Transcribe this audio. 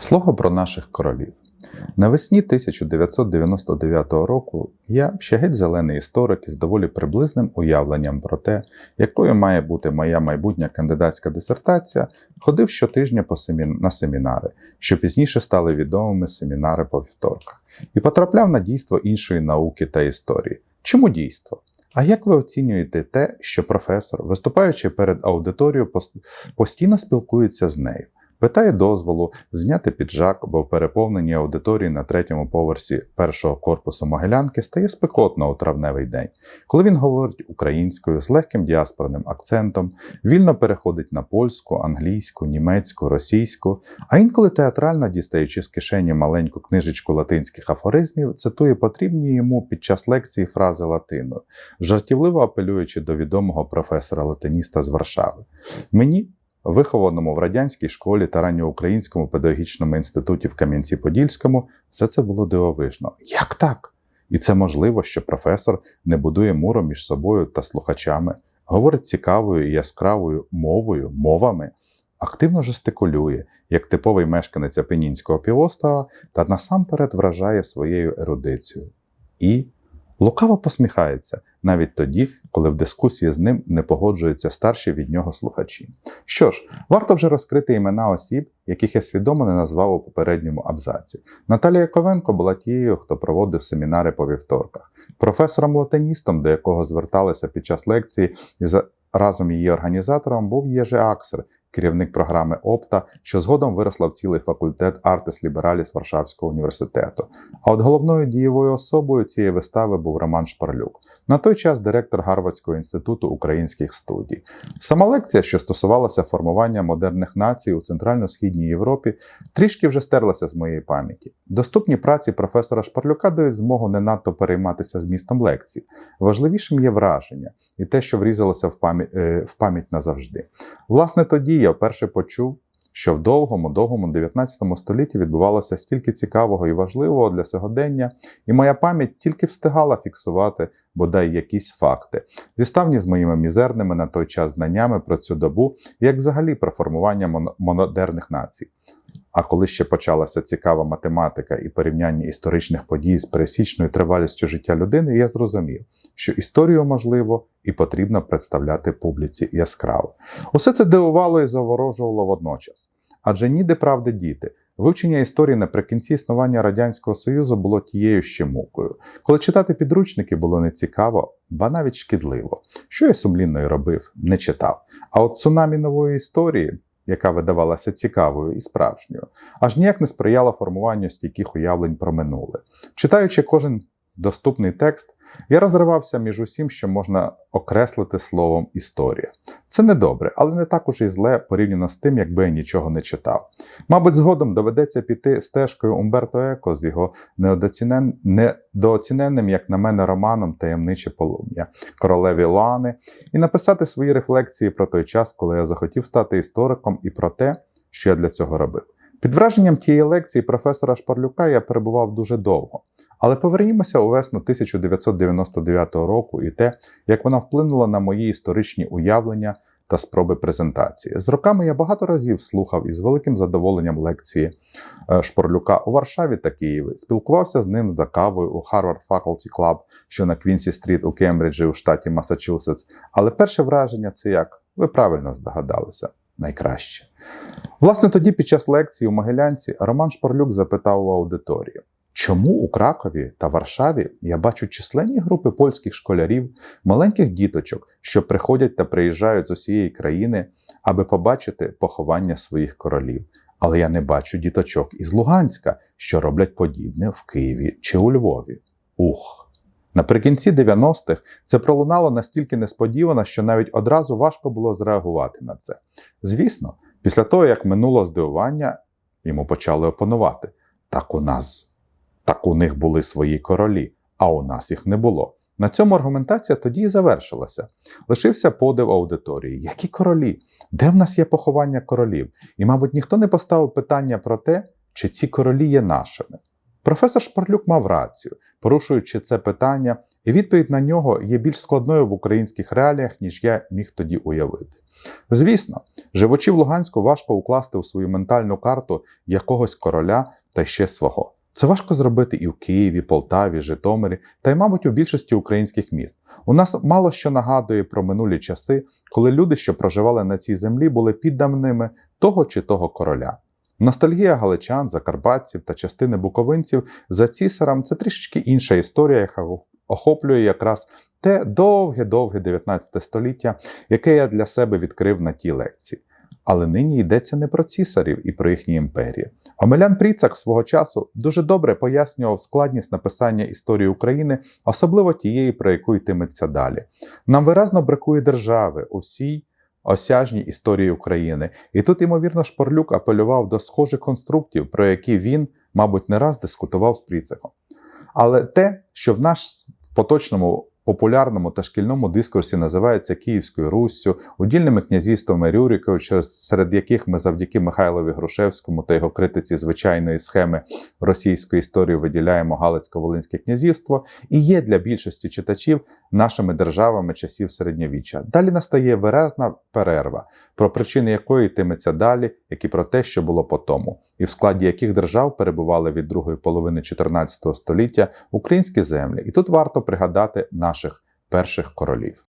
Слово про наших королів. Навесні 1999 року я, ще геть зелений історик із доволі приблизним уявленням про те, якою має бути моя майбутня кандидатська дисертація, ходив щотижня по семін... на семінари, що пізніше стали відомими семінари по вівторках, і потрапляв на дійство іншої науки та історії. Чому дійство? А як ви оцінюєте те, що професор, виступаючи перед аудиторією, постійно спілкується з нею? Питає дозволу зняти піджак, бо в переповненій аудиторії на третьому поверсі першого корпусу Могилянки стає спекотно у травневий день, коли він говорить українською з легким діаспорним акцентом, вільно переходить на польську, англійську, німецьку, російську, а інколи театрально дістаючи з кишені маленьку книжечку латинських афоризмів, цитує потрібні йому під час лекції фрази латиною, жартівливо апелюючи до відомого професора-латиніста з Варшави. Мені Вихованому в радянській школі та ранньоукраїнському педагогічному інституті в Кам'янці-Подільському, все це було дивовижно. Як так? І це можливо, що професор не будує муру між собою та слухачами, говорить цікавою і яскравою мовою, мовами, активно жестикулює, як типовий мешканець Апенінського півострова, та насамперед вражає своєю ерудицією. І лукаво посміхається навіть тоді, коли в дискусії з ним не погоджуються старші від нього слухачі. Що ж, варто вже розкрити імена осіб, яких я свідомо не назвав у попередньому абзаці. Наталія Ковенко була тією, хто проводив семінари по вівторках, професором-латиністом, до якого зверталися під час лекції, і за- разом її організатором був Єжи Аксер, керівник програми ОПТА, що згодом виросла в цілий факультет Артес Лібераліс Варшавського університету. А от головною дієвою особою цієї вистави був Роман Шпарлюк, на той час директор Гарвардського інституту українських студій. Сама лекція, що стосувалася формування модерних націй у Центрально-Східній Європі, трішки вже стерлася з моєї пам'яті. Доступні праці професора Шпарлюка дають змогу не надто перейматися змістом лекції. Важливішим є враження і те, що врізалося в пам'ять, е, в пам'ять назавжди. Власне, тоді я вперше почув, що в довгому, довгому 19 столітті відбувалося стільки цікавого і важливого для сьогодення, і моя пам'ять тільки встигала фіксувати бодай якісь факти, зіставні з моїми мізерними на той час знаннями про цю добу, як взагалі про формування модерних націй. А коли ще почалася цікава математика і порівняння історичних подій з пересічною тривалістю життя людини, я зрозумів, що історію можливо і потрібно представляти публіці яскраво. Усе це дивувало і заворожувало водночас. Адже ніде правди діти. Вивчення історії наприкінці існування Радянського Союзу було тією ще мукою. Коли читати підручники було нецікаво, ба навіть шкідливо. Що я сумлінно й робив, не читав. А от цунамі нової історії, яка видавалася цікавою і справжньою, аж ніяк не сприяла формуванню стійких уявлень про минуле. Читаючи кожен доступний текст, я розривався між усім, що можна окреслити словом історія. Це не добре, але не так уж і зле порівняно з тим, якби я нічого не читав. Мабуть, згодом доведеться піти стежкою Умберто Еко з його недооцінен... недооціненним, як на мене, романом Таємниче полум'я королеві Луани і написати свої рефлексії про той час, коли я захотів стати істориком, і про те, що я для цього робив. Під враженням тієї лекції професора Шпарлюка я перебував дуже довго. Але повернімося у весну 1999 року і те, як вона вплинула на мої історичні уявлення та спроби презентації. З роками я багато разів слухав із великим задоволенням лекції е, Шпорлюка у Варшаві та Києві. Спілкувався з ним за кавою у Harvard Faculty Club, що на Квінсі Стріт у Кембриджі у штаті Масачусетс. Але перше враження це як ви правильно здогадалися, найкраще. Власне, тоді під час лекції у Могилянці Роман Шпорлюк запитав у аудиторії. Чому у Кракові та Варшаві я бачу численні групи польських школярів, маленьких діточок, що приходять та приїжджають з усієї країни, аби побачити поховання своїх королів. Але я не бачу діточок із Луганська, що роблять подібне в Києві чи у Львові. Ух! Наприкінці 90-х це пролунало настільки несподівано, що навіть одразу важко було зреагувати на це. Звісно, після того, як минуло здивування, йому почали опонувати. Так у нас так у них були свої королі, а у нас їх не було. На цьому аргументація тоді і завершилася. Лишився подив аудиторії. Які королі? Де в нас є поховання королів? І, мабуть, ніхто не поставив питання про те, чи ці королі є нашими. Професор Шпарлюк мав рацію, порушуючи це питання, і відповідь на нього є більш складною в українських реаліях, ніж я міг тоді уявити. Звісно, живучи в Луганську, важко укласти у свою ментальну карту якогось короля та ще свого. Це важко зробити і в Києві, Полтаві, Житомирі, та й, мабуть, у більшості українських міст. У нас мало що нагадує про минулі часи, коли люди, що проживали на цій землі, були підданими того чи того короля. Ностальгія галичан, закарпатців та частини буковинців за цісарем це трішечки інша історія, яка охоплює якраз те довге-довге 19 століття, яке я для себе відкрив на тій лекції. Але нині йдеться не про цісарів і про їхні імперії. Омелян Пріцак свого часу дуже добре пояснював складність написання історії України, особливо тієї, про яку йтиметься далі. Нам виразно бракує держави у всій осяжній історії України, і тут, ймовірно, Шпорлюк апелював до схожих конструктів, про які він, мабуть, не раз дискутував з Пріцаком. Але те, що в наш поточному популярному та шкільному дискурсі називається Київською Руссю, удільними князівствами Рюриковича, серед яких ми завдяки Михайлові Грушевському та його критиці звичайної схеми російської історії виділяємо Галицько-Волинське князівство, і є для більшості читачів нашими державами часів середньовіччя. Далі настає виразна перерва, про причини якої йтиметься далі, як і про те, що було по тому, і в складі яких держав перебували від другої половини 14 століття українські землі. І тут варто пригадати наших перших королів.